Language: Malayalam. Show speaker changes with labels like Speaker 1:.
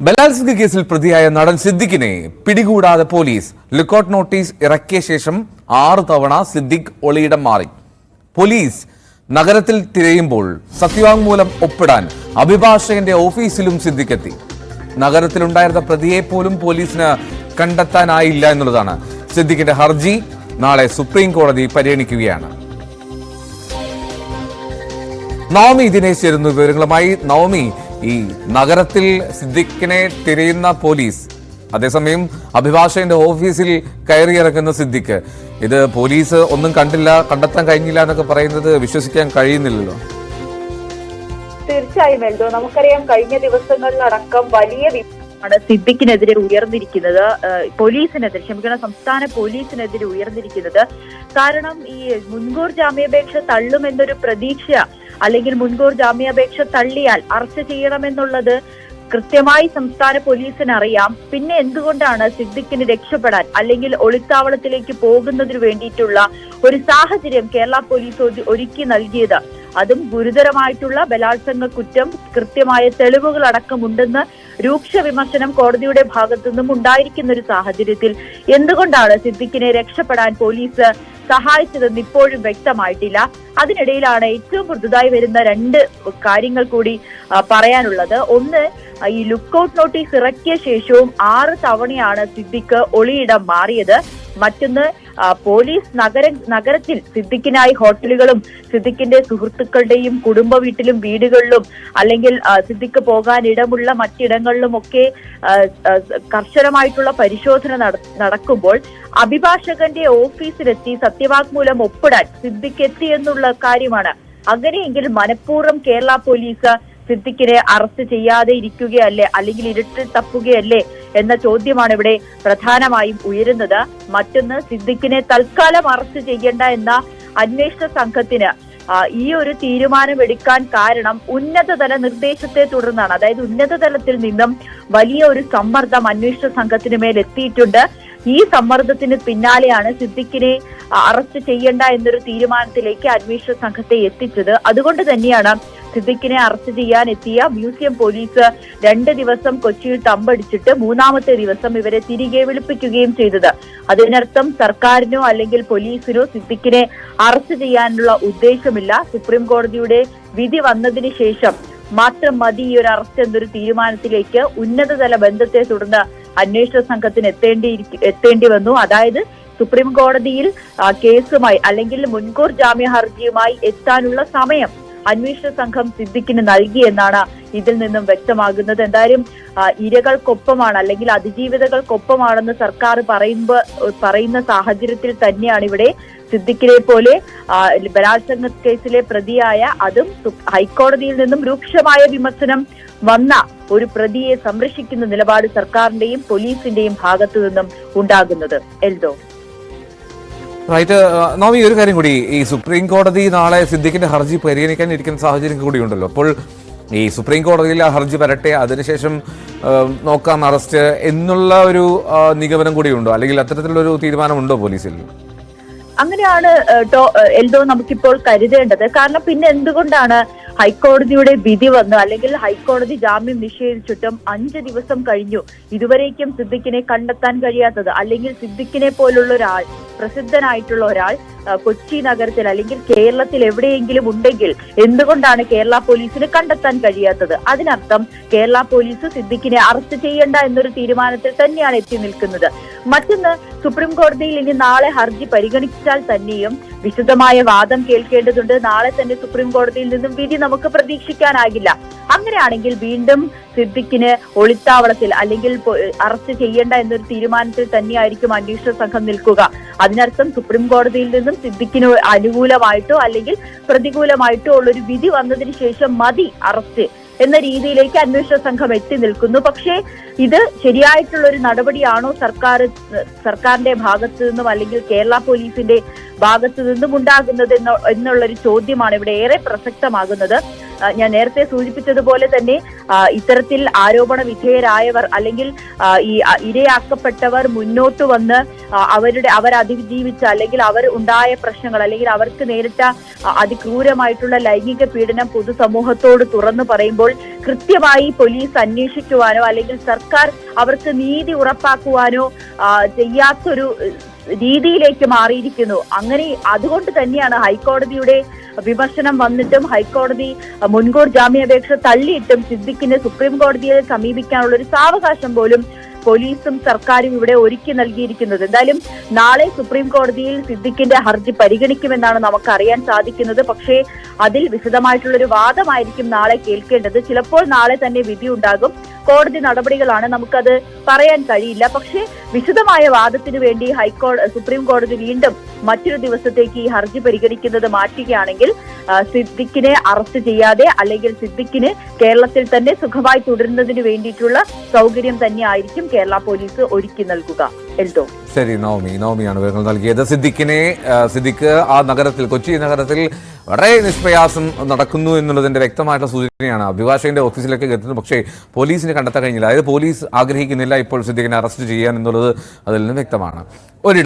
Speaker 1: ബലാത്സംഗ കേസിൽ പ്രതിയായ നടൻ സിദ്ദിഖിനെ പിടികൂടാതെ പോലീസ് ലുക്കൌട്ട് നോട്ടീസ് ഇറക്കിയ ശേഷം ആറ് തവണ സിദ്ദിഖ് ഒളിയിടം മാറി. പോലീസ് നഗരത്തിൽ തിരയുമ്പോൾ സത്യവാങ്മൂലം ഒപ്പിടാൻ അഭിഭാഷകന്റെ ഓഫീസിലും സിദ്ദിഖ് എത്തി. നഗരത്തിലുണ്ടായിരുന്ന പ്രതിയെ പോലും പോലീസിന് കണ്ടെത്താനായില്ല എന്നുള്ളതാണ് സിദ്ദിഖിന്റെ ഹർജി. നാളെ സുപ്രീം കോടതി പരിഗണിക്കുകയാണ്. നവമി ദിനേശ് ചേരുന്നു വിവരങ്ങളുമായി. നവമി ഈ നഗരത്തിൽ സിദ്ദിഖിനെ തിരയുന്ന പോലീസ് അതേസമയം അഭിഭാഷകന്റെ ഓഫീസിൽ കയറിയിറക്കുന്ന സിദ്ദിഖ്. ഇത് പോലീസ് ഒന്നും കണ്ടില്ല കണ്ടെത്താൻ കഴിഞ്ഞില്ല എന്നൊക്കെ പറയുന്നത് വിശ്വസിക്കാൻ കഴിയുന്നില്ലല്ലോ?
Speaker 2: തീർച്ചയായും എൽദോ നമുക്കറിയാം കഴിഞ്ഞ ദിവസങ്ങളിലടക്കം വലിയ വിവാദമാണ് സിദ്ദിഖിനെതിരെ ഉയർന്നിരിക്കുന്നത്. പോലീസിനെതിരെ ക്ഷമിക്കണം സംസ്ഥാന പോലീസിനെതിരെ ഉയർന്നിരിക്കുന്നത്. കാരണം ഈ മുൻകൂർ ജാമ്യാപേക്ഷ തള്ളുമെന്നൊരു പ്രതീക്ഷ അല്ലെങ്കിൽ മുൻകൂർ ജാമ്യാപേക്ഷ തള്ളിയാൽ അറസ്റ്റ് ചെയ്യണമെന്നുള്ളത് കൃത്യമായി സംസ്ഥാന പോലീസിന് അറിയാം പിന്നെ എന്തുകൊണ്ടാണ് സിദ്ദിഖിന് രക്ഷപ്പെടാൻ അല്ലെങ്കിൽ ഒളിത്താവളത്തിലേക്ക് പോകുന്നതിനു വേണ്ടിയിട്ടുള്ള ഒരു സാഹചര്യം കേരള പോലീസ് ഒരുക്കി നൽകിയത്? അതും ഗുരുതരമായിട്ടുള്ള ബലാത്സംഗ കുറ്റം കൃത്യമായ തെളിവുകൾ അടക്കമുണ്ടെന്ന് രൂക്ഷ വിമർശനം കോടതിയുടെ ഭാഗത്തു നിന്നും ഉണ്ടായിരിക്കുന്ന ഒരു സാഹചര്യത്തിൽ എന്തുകൊണ്ടാണ് സിദ്ദിഖിനെ രക്ഷപ്പെടാൻ പോലീസ് സഹായിച്ചതെന്ന് ഇപ്പോഴും വ്യക്തമായിട്ടില്ല. അതിനിടയിലാണ് ഏറ്റവും പുതുതായി വരുന്ന രണ്ട് കാര്യങ്ങൾ കൂടി പറയാനുള്ളത്. ഒന്ന് ഈ ലുക്കൌട്ട് നോട്ടീസ് ഇറക്കിയ ശേഷവും ആറ് തവണയാണ് സിദ്ദിഖ് ഒളിയിടം മാറിയത്. മറ്റൊന്ന് പോലീസ് നഗര നഗരത്തിൽ സിദ്ദിഖിനായി ഹോട്ടലുകളും സിദ്ദിഖിന്റെ സുഹൃത്തുക്കളുടെയും കുടുംബ വീട്ടിലും വീടുകളിലും അല്ലെങ്കിൽ സിദ്ദിഖ് പോകാൻ ഇടമുള്ള മറ്റിടങ്ങളിലും ഒക്കെ കർശനമായിട്ടുള്ള പരിശോധന നടക്കുമ്പോൾ അഭിഭാഷകന്റെ ഓഫീസിലെത്തി സത്യവാങ്മൂലം ഒപ്പിടാൻ സിദ്ദിഖ് എത്തി എന്നുള്ള കാര്യമാണ്. അങ്ങനെയെങ്കിൽ മനഃപൂർവം കേരള പോലീസ് സിദ്ദിഖിനെ അറസ്റ്റ് ചെയ്യാതെ ഇരിക്കുകയല്ലേ? അല്ലെങ്കിൽ ഇരുട്ടിൽ തപ്പുകയല്ലേ? എന്ന ചോദ്യമാണ് ഇവിടെ പ്രധാനമായും ഉയരുന്നത്. മറ്റൊന്ന് സിദ്ദിഖിനെ തൽക്കാലം അറസ്റ്റ് ചെയ്യേണ്ട എന്ന അന്വേഷണ സംഘത്തിന് ഈ ഒരു തീരുമാനം തീരുമാനമെടുക്കാൻ കാരണം ഉന്നതതല നിർദ്ദേശത്തെ തുടർന്നാണ്. അതായത് ഉന്നതതലത്തിൽ നിന്നും വലിയ ഒരു സമ്മർദ്ദം അന്വേഷണ സംഘത്തിന് മേൽ എത്തിയിട്ടുണ്ട്. ഈ സമ്മർദ്ദത്തിന് പിന്നാലെയാണ് സിദ്ദിഖിനെ അറസ്റ്റ് ചെയ്യേണ്ട എന്നൊരു തീരുമാനത്തിലേക്ക് അന്വേഷണ സംഘത്തെ എത്തിച്ചത്. അതുകൊണ്ട് തന്നെയാണ് സിദ്ദിഖിനെ അറസ്റ്റ് ചെയ്യാൻ എത്തിയ മ്യൂസിയം പോലീസ് രണ്ട് ദിവസം കൊച്ചിയിൽ തമ്പടിച്ചിട്ട് മൂന്നാമത്തെ ദിവസം ഇവരെ തിരികെ വിളിപ്പിക്കുകയും ചെയ്തത്. അതിനർത്ഥം സർക്കാരിനോ അല്ലെങ്കിൽ പോലീസിനോ സിദ്ദിഖിനെ അറസ്റ്റ് ചെയ്യാനുള്ള ഉദ്ദേശമില്ല. സുപ്രീം കോടതിയുടെ വിധി വന്നതിന് ശേഷം മാത്രം മതി ഈ ഒരു അറസ്റ്റ് എന്നൊരു തീരുമാനത്തിലേക്ക് ഉന്നതതല ബന്ധത്തെ തുടർന്ന് അന്വേഷണ സംഘത്തിന് എത്തേണ്ടി എത്തേണ്ടി വന്നു. അതായത് സുപ്രീം കോടതിയിൽ കേസുമായി അല്ലെങ്കിൽ മുൻകൂർ ജാമ്യ ഹർജിയുമായി എത്താനുള്ള സമയം അന്വേഷണ സംഘം സിദ്ദിഖിന് നൽകി എന്നാണ് ഇതിൽ നിന്നും വ്യക്തമാകുന്നത്. എന്തായാലും ഇരകൾക്കൊപ്പമാണ് അല്ലെങ്കിൽ അതിജീവിതകൾക്കൊപ്പമാണെന്ന് സർക്കാർ പറയുമ്പോ പറയുന്ന സാഹചര്യത്തിൽ തന്നെയാണ് ഇവിടെ സിദ്ദിഖിനെ പോലെ ബലാത്സംഗ കേസിലെ പ്രതിയായ അതും ഹൈക്കോടതിയിൽ നിന്നും രൂക്ഷമായ വിമർശനം വന്ന ഒരു പ്രതിയെ സംരക്ഷിക്കുന്ന നിലപാട് സർക്കാരിന്റെയും പോലീസിന്റെയും ഭാഗത്തു നിന്നും ഉണ്ടാകുന്നത്. എൽദോ.
Speaker 1: റൈറ്റ് നോമി ഒരു കാര്യം കൂടി ഈ സുപ്രീം കോടതി നാളെ സിദ്ദിഖിന്റെ ഹർജി പരിഗണിക്കാൻ ഇരിക്കുന്ന സാഹചര്യം കൂടിയുണ്ടല്ലോ അപ്പോൾ ഈ സുപ്രീം കോടതിയിൽ ആ ഹർജി വരട്ടെ അതിനുശേഷം നോക്കാം അറസ്റ്റ് എന്നുള്ള ഒരു നിഗമനം കൂടിയുണ്ടോ അല്ലെങ്കിൽ അത്തരത്തിലുള്ളൊരു തീരുമാനമുണ്ടോ പോലീസിൽ?
Speaker 2: അങ്ങനെയാണ് എൽദോ നമുക്കിപ്പോൾ കരുതേണ്ടത്. കാരണം പിന്നെ എന്തുകൊണ്ടാണ് ഹൈക്കോടതിയുടെ വിധി വന്നു? അല്ലെങ്കിൽ ഹൈക്കോടതി ജാമ്യം നിഷേധിച്ചിട്ടും അഞ്ച് ദിവസം കഴിഞ്ഞു. ഇതുവരേക്കും സിദ്ദിഖിനെ കണ്ടെത്താൻ കഴിയാത്തത് അല്ലെങ്കിൽ സിദ്ദിഖിനെ പോലുള്ള ഒരാൾ പ്രസിദ്ധനായിട്ടുള്ള ഒരാൾ കൊച്ചി നഗരത്തിൽ അല്ലെങ്കിൽ കേരളത്തിൽ എവിടെയെങ്കിലും ഉണ്ടെങ്കിൽ എന്തുകൊണ്ടാണ് കേരള പോലീസിന് കണ്ടെത്താൻ കഴിയാത്തത്? അതിനർത്ഥം കേരള പോലീസ് സിദ്ദിഖിനെ അറസ്റ്റ് ചെയ്യേണ്ട എന്നൊരു തീരുമാനത്തിൽ തന്നെയാണ് എത്തി നിൽക്കുന്നത്. മറ്റൊന്ന് സുപ്രീം കോടതിയിൽ ഇനി നാളെ ഹർജി പരിഗണിച്ചാൽ തന്നെയും വിശദമായ വാദം കേൾക്കേണ്ടതുണ്ട്. നാളെ തന്നെ സുപ്രീം കോടതിയിൽ നിന്നും വിധി നമുക്ക് പ്രതീക്ഷിക്കാനാകില്ല. അങ്ങനെയാണെങ്കിൽ വീണ്ടും സിദ്ദിഖിന് ഒളിത്താവളത്തിൽ അല്ലെങ്കിൽ അറസ്റ്റ് ചെയ്യേണ്ട എന്നൊരു തീരുമാനത്തിൽ തന്നെയായിരിക്കും അന്വേഷണ സംഘം നിൽക്കുക. അതിനർത്ഥം സുപ്രീം കോടതിയിൽ നിന്നും സിദ്ദിഖിന് അനുകൂലമായിട്ടോ അല്ലെങ്കിൽ പ്രതികൂലമായിട്ടോ ഉള്ളൊരു വിധി വന്നതിന് ശേഷം മതി അറസ്റ്റ് എന്ന രീതിയിലേക്ക് അന്വേഷണ സംഘം എത്തി നിൽക്കുന്നു. പക്ഷേ ഇത് ശരിയായിട്ടുള്ള ഒരു നടപടിയാണോ സർക്കാർ സർക്കാരിന്റെ ഭാഗത്തു നിന്നും അല്ലെങ്കിൽ കേരള പോലീസിന്റെ ഭാഗത്തു നിന്നും ഉണ്ടാകുന്നത് എന്നുള്ളൊരു ചോദ്യമാണ് ഇവിടെ ഏറെ പ്രസക്തമാകുന്നത്. ഞാൻ നേരത്തെ സൂചിപ്പിച്ചതുപോലെ തന്നെ ഇത്തരത്തിൽ ആരോപണ വിധേയരായവർ അല്ലെങ്കിൽ ഈ ഇരയാക്കപ്പെട്ടവർ മുന്നോട്ട് വന്ന് അവരുടെ അവർ അതിജീവിച്ച അല്ലെങ്കിൽ അവർ ഉണ്ടായ പ്രശ്നങ്ങൾ അല്ലെങ്കിൽ അവർക്ക് നേരിട്ട അതിക്രൂരമായിട്ടുള്ള ലൈംഗിക പീഡനം പൊതുസമൂഹത്തോട് തുറന്നു പറയുമ്പോൾ കൃത്യമായി പോലീസ് അന്വേഷിക്കുവാനോ അല്ലെങ്കിൽ സർക്കാർ അവർക്ക് നീതി ഉറപ്പാക്കുവാനോ ചെയ്യാത്തൊരു രീതിയിലേക്ക് മാറിയിരിക്കുന്നു. അങ്ങനെ അതുകൊണ്ട് തന്നെയാണ് ഹൈക്കോടതിയുടെ വിമർശനം വന്നിട്ടും ഹൈക്കോടതി മുൻകൂർ ജാമ്യാപേക്ഷ തള്ളിയിട്ടും സിദ്ദിഖിന് സുപ്രീം കോടതിയെ സമീപിക്കാനുള്ള ഒരു സാവകാശം പോലും പോലീസും സർക്കാരും ഇവിടെ ഒരുക്കി നൽകിയിരിക്കുന്നത്. എന്തായാലും നാളെ സുപ്രീം കോടതിയിൽ സിദ്ദിഖിന്റെ ഹർജി പരിഗണിക്കുമെന്നാണ് നമുക്ക് അറിയാൻ സാധിക്കുന്നത്. പക്ഷേ അതിൽ വിശദമായിട്ടുള്ള ഒരു വാദമായിരിക്കും നാളെ കേൾക്കേണ്ടത്. ചിലപ്പോൾ നാളെ തന്നെ വിധി ഉണ്ടാകും. കോടതി നടപടികളാണ് നമുക്കത് പറയാൻ കഴിയില്ല. പക്ഷേ വിശദമായ വാദത്തിന് വേണ്ടി ഹൈക്കോടതി സുപ്രീം കോടതി വീണ്ടും മറ്റൊരു ദിവസത്തേക്ക് ഈ ഹർജി പരിഗണിക്കുന്നത് മാറ്റുകയാണെങ്കിൽ സിദ്ദിഖിനെ അറസ്റ്റ് ചെയ്യാതെ അല്ലെങ്കിൽ സിദ്ദിഖിന് കേരളത്തിൽ തന്നെ സുഖമായി തുടരുന്നതിന് വേണ്ടിയിട്ടുള്ള സൗകര്യം തന്നെയായിരിക്കും കേരള പോലീസ് ഒരുക്കി നൽകുക. എൽദോ
Speaker 1: ശരി നവമി നവമിയാണ് വിവരങ്ങൾ നൽകിയത്. സിദ്ദിഖിനെ സിദ്ദിഖ് ആ നഗരത്തിൽ കൊച്ചി നഗരത്തിൽ വളരെ നിഷ്പ്രയാസം നടക്കുന്നു എന്നുള്ളതിന്റെ വ്യക്തമായിട്ടുള്ള സൂചനയാണ്. അഭിഭാഷകന്റെ ഓഫീസിലേക്ക് എത്തുന്നത് പക്ഷേ പോലീസിന് കണ്ടെത്താൻ കഴിഞ്ഞില്ല. അതായത് പോലീസ് ആഗ്രഹിക്കുന്നില്ല ഇപ്പോൾ സിദ്ദിഖിനെ അറസ്റ്റ് ചെയ്യാൻ എന്നുള്ളത് അതിൽ നിന്ന് വ്യക്തമാണ്. ഒരു